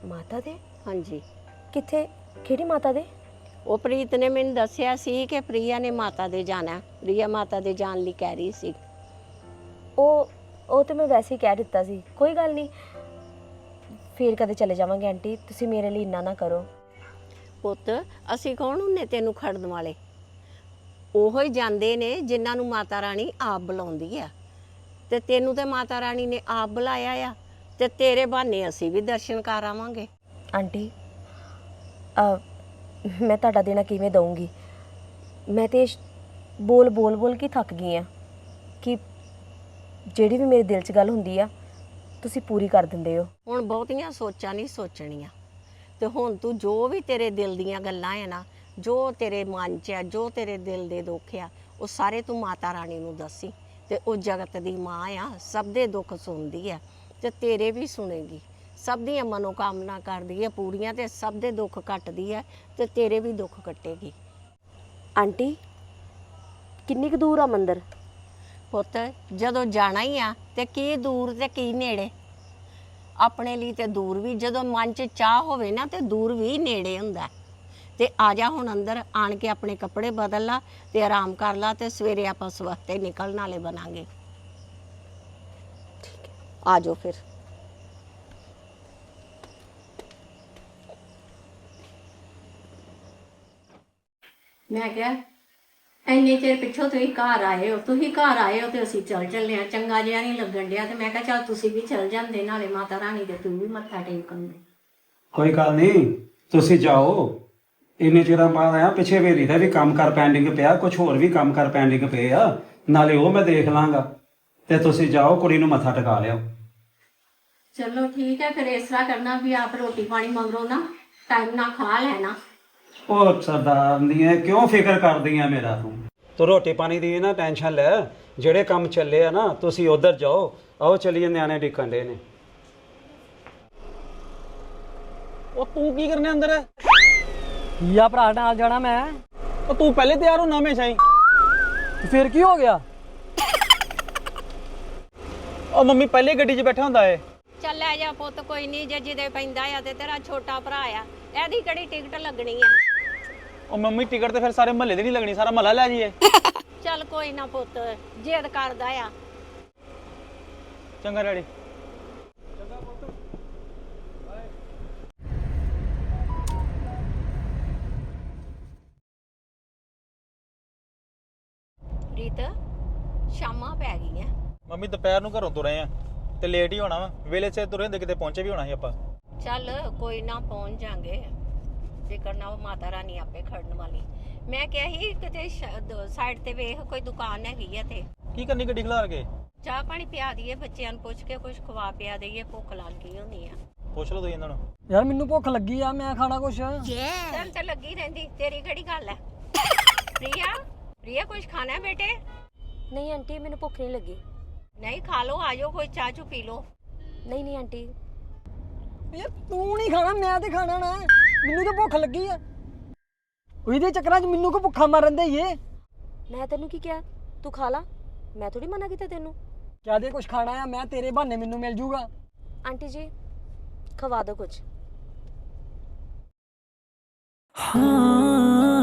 ਮਾਤਾ ਦੇ? ਹਾਂਜੀ। ਕਿੱਥੇ ਕਿਹੜੀ ਮਾਤਾ ਦੇ? ਉਹ ਪ੍ਰੀਤ ਨੇ ਮੈਨੂੰ ਦੱਸਿਆ ਸੀ ਕਿ ਪ੍ਰਿਆ ਨੇ ਮਾਤਾ ਦੇ ਜਾਣਾ। ਪ੍ਰਿਆ ਮਾਤਾ ਦੇ ਜਾਣ ਲਈ ਕਹਿ ਰਹੀ ਸੀ। ਉਹ ਉਹ ਤੇ ਮੈਂ ਵੈਸੇ ਹੀ ਕਹਿ ਦਿੱਤਾ ਸੀ ਕੋਈ ਗੱਲ ਨਹੀਂ। ਫੇਰ ਕਦੇ ਚਲੇ ਜਾਵਾਂਗੇ ਆਂਟੀ ਤੁਸੀਂ ਮੇਰੇ ਲਈ ਇੰਨਾ ਨਾ ਕਰੋ। ਪੁੱਤ ਅਸੀਂ ਕੌਣ ਹੁੰਨੇ ਤੈਨੂੰ ਖੜਨ ਵਾਲੇ? ਉਹੋ ਹੀ ਜਾਂਦੇ ਨੇ ਜਿਨ੍ਹਾਂ ਨੂੰ ਮਾਤਾ ਰਾਣੀ ਆਪ ਬੁਲਾਉਂਦੀ ਆ। ਤੇ ਤੈਨੂੰ ਤੇ ਮਾਤਾ ਰਾਣੀ ਨੇ ਆਪ ਬੁਲਾਇਆ ਆ ਤੇ ਤੇਰੇ ਬਹਾਨੇ ਅਸੀਂ ਵੀ ਦਰਸ਼ਨ ਕਰ ਆਵਾਂਗੇ। ਆਂਟੀ ਅ, ਮੈਂ ਤੁਹਾਡਾ ਦੇਣਾ ਕਿਵੇਂ ਦਊਂਗੀ? ਮੈਂ ਤੇ ਸ਼- ਬੋਲ ਬੋਲ ਬੋਲ ਕੇ ਥੱਕ ਗਈ ਆ ਕਿ ਜਿਹੜੀ ਵੀ ਮੇਰੇ ਦਿਲ 'ਚ ਗੱਲ ਹੁੰਦੀ ਆ, ਤੁਸੀਂ ਪੂਰੀ ਕਰ ਦਿੰਦੇ ਹੋ। ਹੁਣ ਬਹੁਤੀਆਂ ਸੋਚਾਂ ਨਹੀਂ ਸੋਚਣੀਆਂ। ਤੇ ਹੁਣ ਤੂੰ ਜੋ ਵੀ ਤੇਰੇ ਦਿਲ ਦੀਆਂ ਗੱਲਾਂ ਹੈ ਨਾ, ਜੋ ਤੇਰੇ ਮਨ 'ਚ ਆ, ਜੋ ਤੇਰੇ ਦਿਲ ਦੇ ਦੁੱਖ ਆ, ਉਹ ਸਾਰੇ ਤੂੰ ਮਾਤਾ ਰਾਣੀ ਨੂੰ ਦੱਸੀ। ਤੇ ਉਹ ਜਗਤ ਦੀ ਮਾਂ ਆ, ਸਭ ਦੇ ਦੁੱਖ ਸੁਣਦੀ ਆ ਤੇ ਤੇਰੇ ਵੀ ਸੁਣੇਗੀ। ਸਭ ਦੀਆਂ ਮਨੋਕਾਮਨਾ ਕਰਦੀ ਹੈ ਪੂਰੀਆਂ ਤੇ ਸਭ ਦੇ ਦੁੱਖ ਕੱਟਦੀ ਹੈ ਤੇ ਤੇਰੇ ਵੀ ਦੁੱਖ ਕੱਟੇਗੀ। ਆਂਟੀ ਕਿੰਨੀ ਕੁ ਦੂਰ ਆ ਮੰਦਰ? ਪੁੱਤ ਜਦੋਂ ਜਾਣਾ ਹੀ ਆ ਤੇ ਕੀ ਦੂਰ ਤੇ ਕੀ ਨੇੜੇ? ਆਪਣੇ ਲਈ ਤੇ ਦੂਰ ਵੀ ਜਦੋਂ ਮਨ 'ਚ ਚਾਹ ਹੋਵੇ ਨਾ ਤੇ ਦੂਰ ਵੀ ਨੇੜੇ ਹੁੰਦਾ। ਤੇ ਆ ਜਾ ਹੁਣ ਅੰਦਰ ਆਣ ਕੇ ਆਪਣੇ ਕੱਪੜੇ ਬਦਲ ਲਾ ਤੇ ਆਰਾਮ ਕਰ ਲਾ ਤੇ ਸਵੇਰੇ ਆਪਾਂ ਸਵਖਤੇ ਨਿਕਲਣ ਵਾਲੇ ਬਣਾਂਗੇ। ਆ ਜਾਓ ਫਿਰ। ਮੈਂ ਕਿਹਾ ਇੰਨੇ ਚਿਰ ਪਿੱਛੋਂ ਤੁਸੀਂ ਘਰ ਆਏ ਹੋ ਤੁਸੀਂ ਘਰ ਆਏ ਹੋ ਤੇ ਅਸੀਂ ਚੱਲ ਚੱਲੇ ਆ ਚੰਗਾ ਜਿਹਾ ਨਹੀਂ ਲੱਗਣ ਡਿਆ ਤੇ ਮੈਂ ਕਿਹਾ ਚੱਲ ਤੁਸੀਂ ਵੀ ਚੱਲ ਜਾਂਦੇ ਨਾਲੇ ਮਾਤਾ ਰਾਣੀ ਦੇ ਤੂੰ ਵੀ ਮੱਥਾ ਟੇਕਣ ਦੇ ਕੋਈ ਗੱਲ ਨਹੀਂ ਤੁਸੀਂ ਜਾਓ। ਇੰਨੇ ਚਿਰਾਂ ਬਾਅਦ ਆਇਆ ਪਿੱਛੇ ਵੇਰੀ ਦਾ ਵੀ ਕੰਮ ਕਰ ਪੈਂਡਿੰਗ ਪਿਆ ਕੁਝ ਹੋਰ ਵੀ ਕੰਮ ਕਰ ਪੈਂਡਿੰਗ ਪਏ ਆ। ਨਾਲੇ ਉਹ ਮੈਂ ਦੇਖ ਲਾਂਗਾ। ਤੇ ਤੁਸੀਂ ਜਾਓ ਕੁੜੀ ਨੂੰ ਮੱਥਾ ਟਿਕਾ ਲਿਓ। ਚਲੋ ਠੀਕ ਹੈ ਫਿਰ ਇਸ ਤਰ੍ਹਾਂ ਕਰਨਾ ਵੀ ਆਪ ਰੋਟੀ ਪਾਣੀ ਮੰਗਰੋ ਨਾ ਟਾਈਮ ਨਾਲ ਖਾ ਲੈਣਾ। ਉਹ ਸਰਦਾਰ ਦੀਆਂ ਕਿਉਂ ਫਿਕਰ ਕਰਦੀਆਂ ਮੇਰਾ ਤੂੰ? ਤੂੰ ਰੋਟੀ ਪਾਣੀ ਦੀ ਨਾ ਟੈਨਸ਼ਨ ਲੈ ਜਿਹੜੇ ਕੰਮ ਚੱਲੇ ਆ ਨਾ ਤੁਸੀਂ ਉਧਰ ਜਾਓ ਆਓ ਚਲੀਏ ਨਿਆਣੇ ਡਿੱਕਣ ਦੇ ਨੇ। ਉਹ ਤੂੰ ਕੀ ਕਰਨੇ ਅੰਦਰ? ਆ ਭਰਾ ਨਾਲ ਜਾਣਾ ਮੈਂ। ਉਹ ਤੂੰ ਪਹਿਲੇ ਤਿਆਰ ਹਮੇਸ਼ਾ ਹੀ ਤੇ ਫਿਰ ਕੀ ਹੋ ਗਿਆ? ਉਹ ਮੰਮੀ ਪਹਿਲੇ ਗੱਡੀ 'ਚ ਬੈਠਾ ਹੁੰਦਾ ਏ। ਚੱਲ ਲੈ ਜਾ ਪੁੱਤ ਕੋਈ ਨਹੀਂ ਜੇ ਜਿਹਦੇ ਪੈਂਦਾ ਆ ਤੇ ਤੇਰਾ ਛੋਟਾ ਭਰਾ ਆ। ਇਹਦੀ ਕਿਹੜੀ ਟਿਕਟ ਲੱਗਣੀ ਆ? ਉਹ ਮੰਮੀ ਟਿਕਟ ਤੇ ਫਿਰ ਸਾਰੇ ਮਹੱਲੇ ਦੀ ਨਹੀਂ ਲੱਗਣੀ ਸਾਰਾ ਮਹੱਲਾ ਲੈ ਜਾਈਏ। *laughs* ਚੱਲ ਕੋਈ ਨਾ ਪੁੱਤ ਜਿੱਦ ਕਰਦਾ ਆ। ਚੰਗਾ ਡੈਡੀ। ਰੀਤ ਸ਼ਾਮਾਂ ਪੈ ਗਈਆਂ। ਮੰਮੀ ਦੁਪਹਿਰ ਨੂੰ ਘਰੋਂ ਤੁਰੇ ਆ ਤੇ ਲੇਟ ਹੀ ਹੋਣਾ ਵਾ। ਵੇਲੇ 'ਚ ਤੁਰੇ ਹੁੰਦੇ ਕਿਤੇ ਪਹੁੰਚੇ ਵੀ ਹੋਣਾ ਸੀ ਆਪਾਂ। ਚੱਲ ਕੋਈ ਨਾ ਪਹੁੰਚ ਜਾਾਂਗੇ। ਫਿਕਰ ਨਾ ਉਹ ਮਾਤਾ ਰਾਣੀ ਆਪੇ ਖੜਨ ਵਾਲੀ। ਮੈਂ ਕਿਹਾ ਸੀ ਕਿਤੇ ਸਾਈਡ ਤੇ ਵੇਖ ਕੋਈ ਦੁਕਾਨ ਹੈਗੀ ਆ ਤੇ ਕੀ ਕਰਨੀ ਗੱਡੀ ਖਿਲਾਰ ਕੇ? ਚਾਹ ਪਾਣੀ ਪਿਆ ਦਈਏ ਬੱਚਿਆਂ ਨੂੰ ਪੁੱਛ ਕੇ ਕੁਝ ਖਵਾ ਪਿਆ ਦਈਏ ਭੁੱਖ ਲੱਗ ਗਈ ਹੁੰਦੀ ਆ। ਪੁੱਛ ਲਓ ਤੁਸੀਂ ਇਹਨਾਂ ਨੂੰ। ਯਾਰ ਮੈਨੂੰ ਭੁੱਖ ਲੱਗੀ ਆ ਮੈਂ ਖਾਣਾ ਕੁਛ। ਚੱਲ ਤੇ ਲੱਗੀ ਰਹਿੰਦੀ ਤੇਰੀ ਕਿਹੜੀ ਗੱਲ ਹੈ ਪ੍ਰਿਆ ਪ੍ਰਿਆ ਕੁਝ ਖਾਣਾ ਹੈ ਬੇਟੇ? ਨਹੀਂ ਆਂਟੀ ਮੈਨੂੰ ਭੁੱਖ ਨਹੀਂ ਲੱਗੀ। ਨਹੀਂ ਖਾ ਲਓ ਆਜੋ ਕੋਈ ਚਾਹ ਚੂ ਪੀ ਲਓ। ਨਹੀਂ ਨਹੀਂ ਆਂਟੀ। ਯਾਰ ਤੂੰ ਨਹੀਂ ਖਾਣਾ ਮੈਂ ਤੇ ਖਾਣਾ ਨਾ। ਮੈਨੂੰ ਤਾਂ ਭੁੱਖ ਲੱਗੀ ਆ। ਉਹਦੇ ਚੱਕਰਾਂ 'ਚ ਮੈਨੂੰ ਕੋ ਭੁੱਖਾ ਮਾਰਨ ਦੇ ਏ? ਮੈਂ ਤੈਨੂੰ ਕੀ ਕਿਹਾ? ਤੂੰ ਖਾ ਲਾ। ਮੈਂ ਥੋੜੀ ਮਨਾ ਕੀਤਾ ਤੈਨੂੰ। ਕਿਆ ਦੇ ਕੁਛ ਖਾਣਾ ਆ ਮੈਂ ਤੇਰੇ ਬਹਾਨੇ ਮੈਨੂੰ ਮਿਲ ਜੂਗਾ। ਆਂਟੀ ਜੀ ਖਵਾ ਦਿਓ ਕੁਝ ਉਹ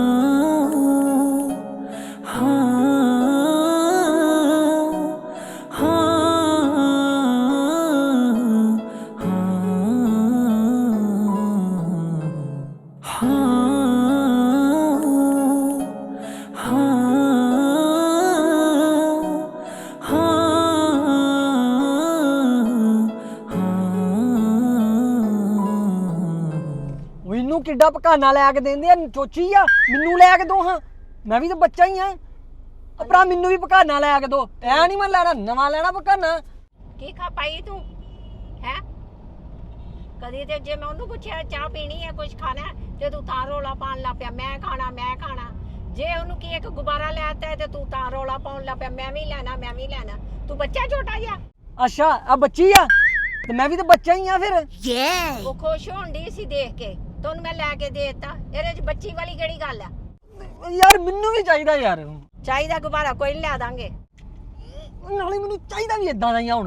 ਕਿੱਡਾ ਪਕਾਨਾ ਲੈ ਕੇ ਦਿੰਦੇ ਆ ਚੋਚੀ ਆ ਮੈਨੂੰ ਲੈ ਕੇ ਦੋ ਹਾਂ। ਮੈਂ ਵੀ ਤਾਂ ਬੱਚਾ ਹੀ ਆ। ਭਰਾ ਮੈਨੂੰ ਵੀ ਪਕਾਨਾ ਲੈ ਕੇ ਦੋ। ਐ ਨਹੀਂ ਮੈਂ ਲੈਣਾ ਨਵਾਂ ਲੈਣਾ ਪਕਾਨਾ ਕੀ ਖਾ ਪਾਈ ਤੂੰ? ਹੈ? ਕਦੀ ਤੇ ਜੇ ਮੈਂ ਉਹਨੂੰ ਪੁੱਛਿਆ ਚਾਹ ਪੀਣੀ ਹੈ ਕੁਝ ਖਾਣਾ ਹੈ, ਤੇ ਤੂੰ ਤਾਂ ਰੋਲਾ ਪਾਉਣ ਲੱਗ ਪਿਆ ਮੈਂ ਖਾਣਾ ਮੈਂ ਖਾਣਾ। ਜੇ ਉਹਨੂੰ ਕੀ ਇੱਕ ਗੁਬਾਰਾ ਲੈਤਾ ਹੈ ਤੇ ਤੂੰ ਤਾਂ ਰੋਲਾ ਪਾਉਣ ਲੱਗ ਪਿਆ ਮੈਂ ਵੀ ਲੈਣਾ ਮੈਂ ਵੀ ਲੈਣਾ। ਤੂੰ ਬੱਚਾ ਛੋਟਾ ਜਿਹਾ? ਅੱਛਾ ਆ ਬੱਚੀ ਆ? ਤੇ ਮੈਂ ਵੀ ਤਾਂ ਬੱਚਾ ਹੀ ਆ ਫਿਰ। ਉਹ ਖੁਸ਼ ਹੋਣ ਦੀ ਸੀ ਦੇਖ ਕੇ। ਤੁਹਾਨੂੰ ਮੈਂ ਲੈ ਕੇ ਦੇ ਦਿੱਤਾ। ਇਹਦੇ ਚ ਬੱਚੀ ਵਾਲੀ ਕਿਹੜੀ ਗੱਲ ਆ? ਯਾਰ ਮੈਨੂੰ ਵੀ ਚਾਹੀਦਾ ਯਾਰ। ਚਾਹੀਦਾ ਗੁਬਾਰਾ ਕੋਈ ਨਹੀਂ ਲਿਆ ਦਾਂਗੇ। ਨਾਲੇ ਮੈਨੂੰ ਚਾਹੀਦਾ ਵੀ ਇਦਾਂ ਦਾ ਹੀ ਆ ਹੁਣ।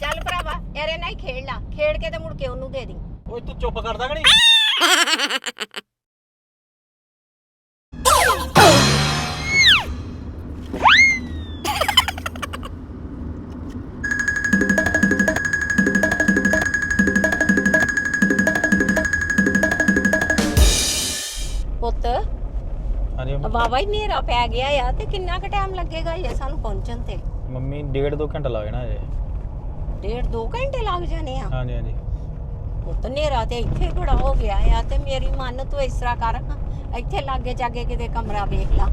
ਚੱਲ ਭਰਾਵਾ ਇਹਦੇ ਨਾਲ ਹੀ ਖੇਡ ਲਾ। ਖੇਡ ਕੇ ਤੇ ਮੁੜ ਕੇ ਉਹਨੂੰ ਦੇ ਦੀ। ਓਏ ਤੂੰ ਚੁੱਪ ਕਰਦਾ ਕਿ ਨਹੀਂ? ਪੁੱਤ ਹਾਂਜੀ ਮੰਮੀ। ਵਾਵਾ ਹੀ ਨੇਰਾ ਪੈ ਗਿਆ ਆ ਤੇ ਕਿੰਨਾ ਕੁ ਟਾਈਮ ਲੱਗੇਗਾ ਇਹ ਸਾਨੂੰ ਪਹੁੰਚਣ ਤੇ? ਮੰਮੀ ਡੇਢ ਦੋ ਘੰਟਾ ਲੱਗ ਜਾਣਾ ਅਜੇ ਡੇਢ ਦੋ ਘੰਟੇ ਲੱਗ ਜਾਣੇ ਆ? ਹਾਂਜੀ ਹਾਂਜੀ। ਪੁੱਤ ਨੇਰਾ ਤੇ ਇੱਥੇ ਬੜਾ ਹੋ ਗਿਆ ਆ ਤੇ ਮੇਰੀ ਮਨ ਤੂੰ ਇਸ ਤਰ੍ਹਾਂ ਕਰ ਹਾਂ, ਇੱਥੇ ਲਾਗੇ ਜਾਗੇ ਕਿਤੇ ਕਮਰਾ ਵੇਖ ਲਾ।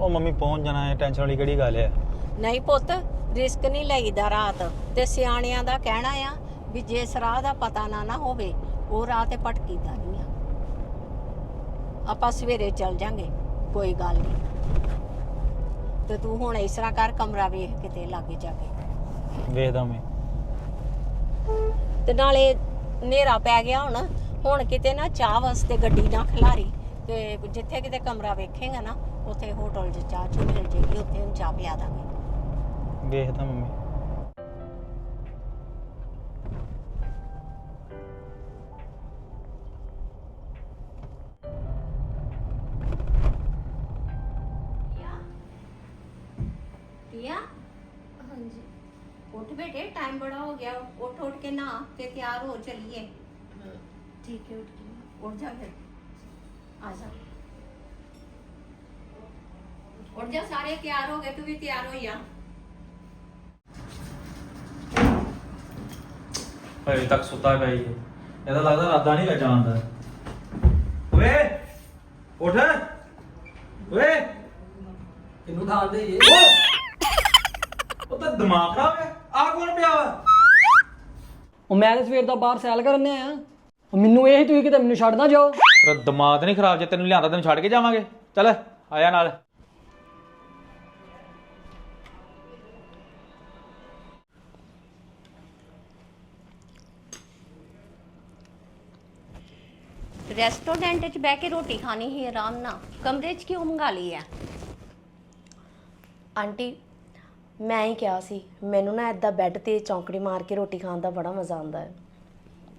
ਉਹ ਮੰਮੀ ਪਹੁੰਚ ਜਾਣਾ ਹੈ ਟੈਨਸ਼ਨ ਵਾਲੀ ਕਿਹੜੀ ਗੱਲ ਹੈ ਨਹੀਂ ਪੁੱਤ ਰਿਸਕ ਨਹੀਂ ਲਈਦਾ ਰਾਤ। ਤੇ ਸਿਆਣਿਆਂ ਦਾ ਕਹਿਣਾ ਆ ਵੀ ਰਾਹ ਦਾ ਪਤਾ ਨਾ ਨਾ ਹੋਵੇ ਉਹ ਰਾਹ ਤੇ ਭਟਕੀਦਾ ਨਹੀਂ ਆ। ਆਪਾਂ ਸਵੇਰੇ ਚੱਲ ਜਾਂਗੇ ਕੋਈ ਗੱਲ ਨਹੀਂ ਤੇ ਤੂੰ ਹੁਣ ਇਸ ਤਰ੍ਹਾਂ ਕਰ ਕਮਰਾ ਵੇਖ ਕਿਤੇ ਲਾਗੇ ਜਾ ਕੇ। ਵੇਖਦਾ ਮੈਂ। ਤੇ ਨਾਲੇ ਹਨੇਰਾ ਪੈ ਗਿਆ ਹੁਣ ਹੁਣ ਕਿਤੇ ਨਾ ਚਾਹ ਵਾਸਤੇ ਗੱਡੀ ਨਾ ਖਿਲਾਰੀ। ਤੇ ਜਿੱਥੇ ਕਿਤੇ ਕਮਰਾ ਵੇਖੇਗਾ ਨਾ ਉੱਥੇ ਹੋਟਲ 'ਚ ਚਾਹ ਚੂ ਮਿਲ ਜੇਗੀ ਉੱਥੇ ਚਾਹ ਪਿਆ ਦਾਂਗੇ। ਵੇਖਦਾ ਮੰਮੀ ਉੱਠ ਉੱਠ ਕੇ ਨਾ ਤੇ ਤਿਆਰ ਹੋ ਚਲੀਏ। ਠੀਕ ਹੈ ਉੱਠ ਗਈ ਉੱਠ ਜਾ ਫਿਰ। ਆ ਜਾ। ਉੱਠ ਜਾ ਸਾਰੇ ਤਿਆਰ ਹੋ ਗਏ ਤੂੰ ਵੀ ਤਿਆਰ ਹੋ ਜਾ ਹਜੇ ਤੱਕ ਸੁੱਤਾ ਪਿਆ ਹੀ ਹੈ। ਇਹਦਾ ਲੱਗਦਾ ਰਾਦਾ ਨਹੀਂ ਗਾ ਜਾਣ ਦਾ। ਓਏ ਉੱਠ। ਓਏ। ਕਿੰਨੂੰ ਠਾਲਦੇ ਜੇ? ਉਹ ਤਾਂ ਦਿਮਾਗ ਖਰਾਬ ਹੈ। ਆ ਕੌਣ ਪਿਆ ਵਾ? ਉਹ ਮੈਂ ਤੇ ਸਵੇਰ ਦਾ ਬਾਹਰ ਸੈਲ ਕਰਨ ਆਇਆ। ਉਹ ਮੈਨੂੰ ਇਹ ਤੁਸੀਂ ਕਿਤੇ ਮੈਨੂੰ ਛੱਡ ਨਾ ਜਾਓ। ਤੇਰਾ ਦਿਮਾਗ ਨਹੀਂ ਖਰਾਬ ਜੇ ਤੈਨੂੰ ਲਿਆਂਦਾ ਤੈਨੂੰ ਛੱਡ ਕੇ ਜਾਵਾਂਗੇ। ਚੱਲ ਆਇਆ ਨਾਲ। ਰੈਸਟੋਰੈਂਟ 'ਚ ਬਹਿ ਕੇ ਰੋਟੀ ਖਾਣੀ ਹੀ ਆਰਾਮ ਨਾਲ। ਕਮਰੇ 'ਚ ਕਿਉਂ ਮੰਗਾ ਲਈ ਆ ਆਂਟੀ ਮੈਂ ਹੀ ਕਿਹਾ ਸੀ ਮੈਨੂੰ ਨਾ ਏਦਾਂ ਬੈੱਡ ਤੇ ਚੌਂਕੜੀ ਮਾਰ ਕੇ ਰੋਟੀ ਖਾਣ ਦਾ ਬੜਾ ਮਜ਼ਾ ਆਉਂਦਾ ਹੈ।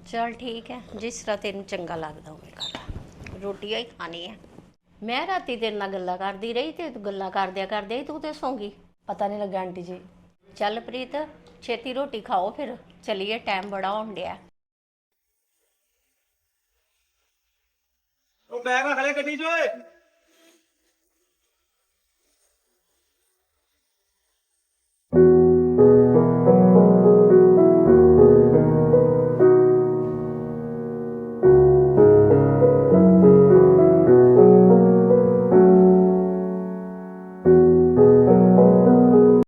ਚਲ ਠੀਕ ਹੈ ਜਿਸ ਤਰ੍ਹਾਂ ਤੈਨੂੰ ਚੰਗਾ ਲੱਗਦਾ ਉਵੇਂ ਕਰ ਰੋਟੀ ਹੀ ਖਾਣੀ ਹੈ। ਮੈਂ ਰਾਤੀ ਤੇਰੇ ਨਾਲ ਗੱਲਾਂ ਕਰਦੀ ਰਹੀ ਤੇ ਤੂੰ ਗੱਲਾਂ ਕਰਦਿਆਂ ਕਰਦੇ ਹੀ ਤੂੰ ਤੇ ਸੌਂਗੀ ਪਤਾ ਨਹੀਂ ਲੱਗਾ ਆਂਟੀ ਜੀ। ਚੱਲ ਪ੍ਰੀਤ ਛੇਤੀ ਰੋਟੀ ਖਾਓ ਫਿਰ ਚਲੀਏ ਟਾਈਮ ਬੜਾ ਹੋਣ ਡਿਆ। ਉਹ ਬੈਗ ਨਾ ਖਲੇ ਗੱਡੀ 'ਚ। ਓਏ